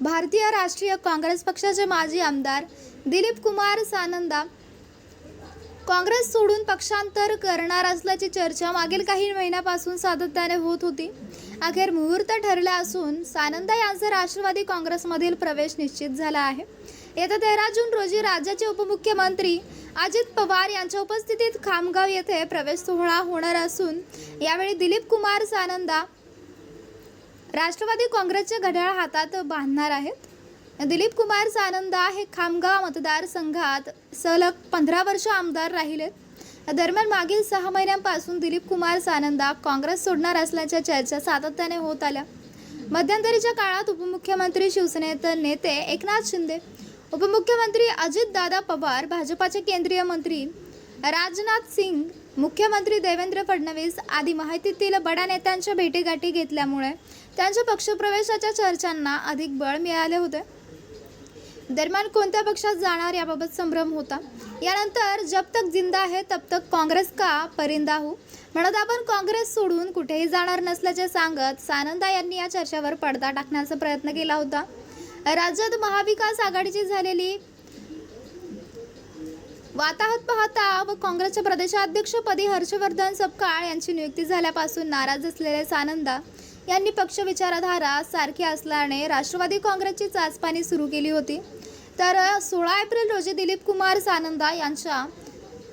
भारतीय राष्ट्रीय काँग्रेस पक्षाचे माजी आमदार दिलीप कुमार सानंदा काँग्रेस सोडून पक्षांतर करणार असल्याची चर्चा मागील काही महिन्यापासून सातत्याने होत होती. अखेर मुहूर्त ठरला असून सानंदा यांचा राष्ट्रवादी काँग्रेसमधील प्रवेश निश्चित झाला आहे. येत्या तेरा जून रोजी राज्याचे उपमुख्यमंत्री अजित पवार यांच्या उपस्थितीत खामगाव येथे प्रवेश सोहळा होणार असून यावेळी दिलीप कुमार सानंदा राष्ट्रवादी काँग्रेसचे घड्याळ हातात बांधणार आहेत. दिलीप कुमार सानंदा हे खामगाव मतदारसंघात सलग पंधरा वर्ष आमदार राहिलेत. दरम्यान मागील सहा महिन्यांपासून दिलीप कुमार सानंदा काँग्रेस सोडणार असल्याच्या चर्चा सातत्याने होत आल्या. मध्यंतरीच्या काळात उपमुख्यमंत्री शिवसेनेत नेते एकनाथ शिंदे उपमुख्यमंत्री अजितदादा पवार भाजपाचे केंद्रीय मंत्री राजनाथ सिंग मुख्यमंत्री देवेंद्र फडणवीस आदी माहितीतील बड्या नेत्यांच्या भेटीगाठी घेतल्यामुळे त्यांच्या पक्षप्रवेशाच्या चर्चांना अधिक बळ मिळाले होते. दरम्यान कोणत्या पक्षात जाणार याबाबत संभ्रम होता. यानंतर जब तक जिंदा है तब तक काँग्रेस का परिंदा हो? म्हणत आपण काँग्रेस सोडून कुठेही जाणार नसल्याचे सांगत सानंदा यांनी या चर्चेवर पडदा टाकण्याचा प्रयत्न केला होता. राज्यात महाविकास आघाडीची झालेली वाताहत पाहता व काँग्रेसच्या प्रदेशाध्यक्षपदी हर्षवर्धन सपकाळ यांची नियुक्ती झाल्यापासून नाराज असलेले सानंदा यांनी पक्ष विचारधारा सारखी असल्याने राष्ट्रवादी काँग्रेसची चाचपाणी सुरू केली होती. तर सोळा एप्रिल रोजी दिलीप कुमार सानंदा यांच्या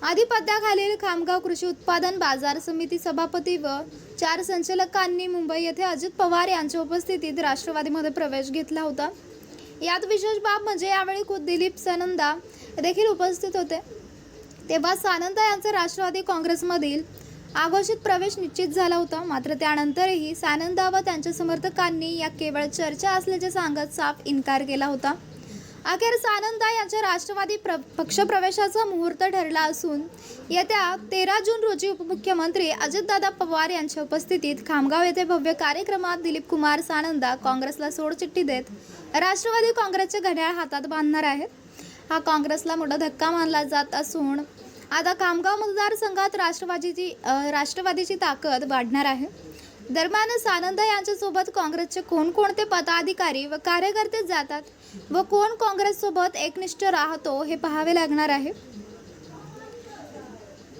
आधिपत्याखालील खामगाव कृषी उत्पादन बाजार समिती सभापती व चार संचालकांनी मुंबई येथे अजित पवार यांच्या उपस्थितीत राष्ट्रवादीमध्ये प्रवेश घेतला होता. यात विशेष बाब म्हणजे यावेळी खुद दिलीप सानंदा देखील उपस्थित होते. तेव्हा सानंदा यांचा राष्ट्रवादी काँग्रेसमधील आघोषित प्रवेश निश्चित झाला होता. मात्र त्यानंतरही सानंदा व त्यांच्या समर्थकांनी या केवळ चर्चा असल्याचे सांगत साफ इन्कार केला होता. अखेर सानंदा यांच्या राष्ट्रवादी प्र पक्षप्रवेशाचा मुहूर्त ठरला असून येत्या तेरा जून रोजी उपमुख्यमंत्री अजितदादा पवार यांच्या उपस्थितीत खामगाव येथे भव्य कार्यक्रमात दिलीप कुमार सानंदा काँग्रेसला सोडचिठ्ठी देत राष्ट्रवादी काँग्रेसचे घड्याळ हातात बांधणार आहेत. हा काँग्रेसला मोठा धक्का मानला जात असून आता खामगाव मतदारसंघात राष्ट्रवादीची राष्ट्रवादीची ताकद वाढणार आहे. दरम्यान सानंद यांच्यासोबत काँग्रेसचे कोणकोणते पदाधिकारी व कार्यकर्ते जातात व कोण काँग्रेससोबत एकनिष्ठ राहतो हे पाहावे लागणार आहे.